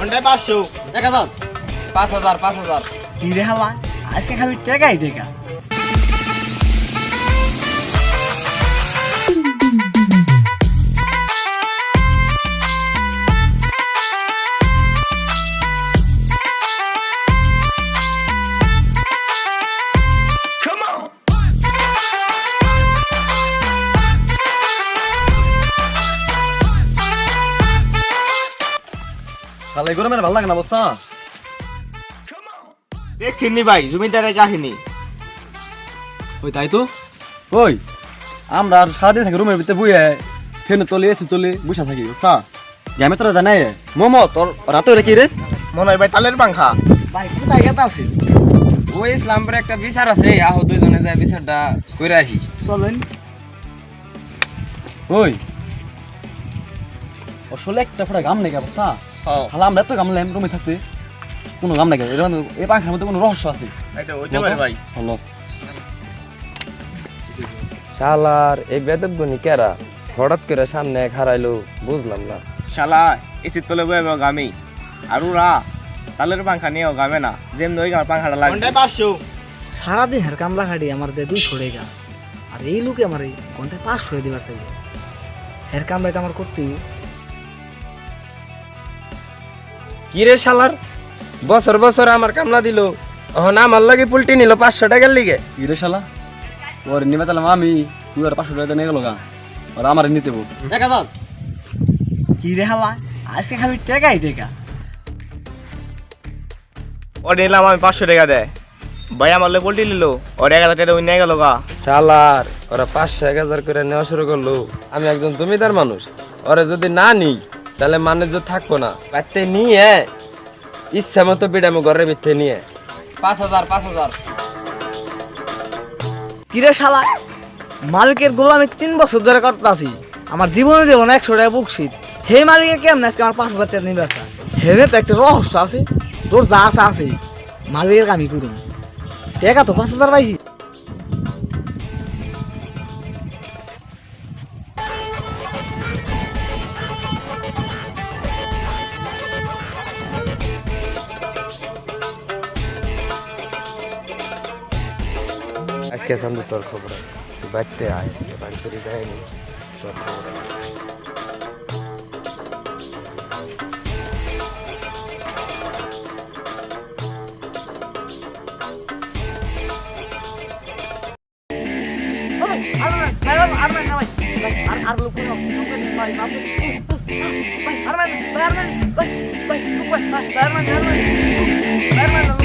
ঘন্টায় পাঁচশো। এক হাজার পাঁচ হাজার পাঁচ হাজার। কি রে হালা? আজকে খাবি টেকাই টেকা। শালা এগুলো মেরে ভালো লাগে না বস্তা দেখছেননি ভাই জমিদারের কাহিনী। ওই তাই তো? ওই আমরা আর সারাদিন থাকি রুমের ভিতরে বুয়ে ফেনে তলে এসে তলে বসে থাকি বুঝছা? গ্যামে তোরা জানাই মোমো তোর রাতে রে কি রে? মনে হয় ভাই তালের পাংখা ভাই কোথায় গেতে আছে ওই ইসলামপুরে একটা বিচার আছে আহো দুইজনে যায় বিচারটা করে আসি চলেন। ওই আসলে একটা ফোটা গাম নেই বুঝছা? হালা আমরা এত গামলাম রুমে থাকতে কোনো গাম নাই এরকম এই পাখার মধ্যে কোনো রহস্য আছে? এই হইতে পারে ভাই। হলো। শালার এই বেদব গুনি কেরা? হঠাৎ করে সামনে এক হারাইলো বুঝলাম না। শালা এসির তলে বয়ে গামি। আর ওরা তালের পাংখা নিয়েও গামে না। যেমনি ওই গামের পাংখাটা লাগে ঘন্টায় পাঁচশো। সারাদিন হের কামলা খাটি আমার দে দুইশো গা। আর এই লোকে আমার এই ঘন্টায় পাঁচশো দিবার চাইবে হের কামলাটা আমার করতেই কি রে শালার? বছর বছর আমার কামলা দিল। এখন আমার লাগে পুলটি নিল পাঁচশো টাকার লিগে। কি রে শালা? ওর নিবে চালাম আমি তুই আর পাঁচশো টাকা নিয়ে গেল গা। আর আমার নিতে বউ। এক হাজার কি রে হালা আজকে খাবি টেকাই টেকা। ও নিলাম আমি পাঁচশো টাকা দেয় ভাই আমার লোক পোল্ট্রি নিল ওর এক হাজার টাকা ওই নিয়ে গেল গা। শালার ওরা পাঁচশো এক হাজার করে নেওয়া শুরু করল। আমি একজন জমিদার মানুষ ওরা যদি না নিই তাহলে মানুষ থাকব না। বাড়তে নিয়ে ইচ্ছা মতো বিড়ামো ঘরের ভিতরে নিয়ে। পাঁচ হাজার পাঁচ হাজার। কি রে শালা? মালিকের গোল আমি তিন বছর ধরে করতে আছি আমার জীবনে দেবো না একশো টাকা বুকশিট হে মালিকের কেমন আজকে আমার পাঁচ হাজার টাকা নিবে আসা হেরে তো একটা রহস্য আছে। তোর যা আছে আছে। মালিকের কামি করুন। টাকা তো পাঁচ হাজার পাইছি। আজকে সন্ধ্যে তোর খবর আছে। বাড়িতে আয় আজকে বাড়িতে যায়নি তোর খবর। আর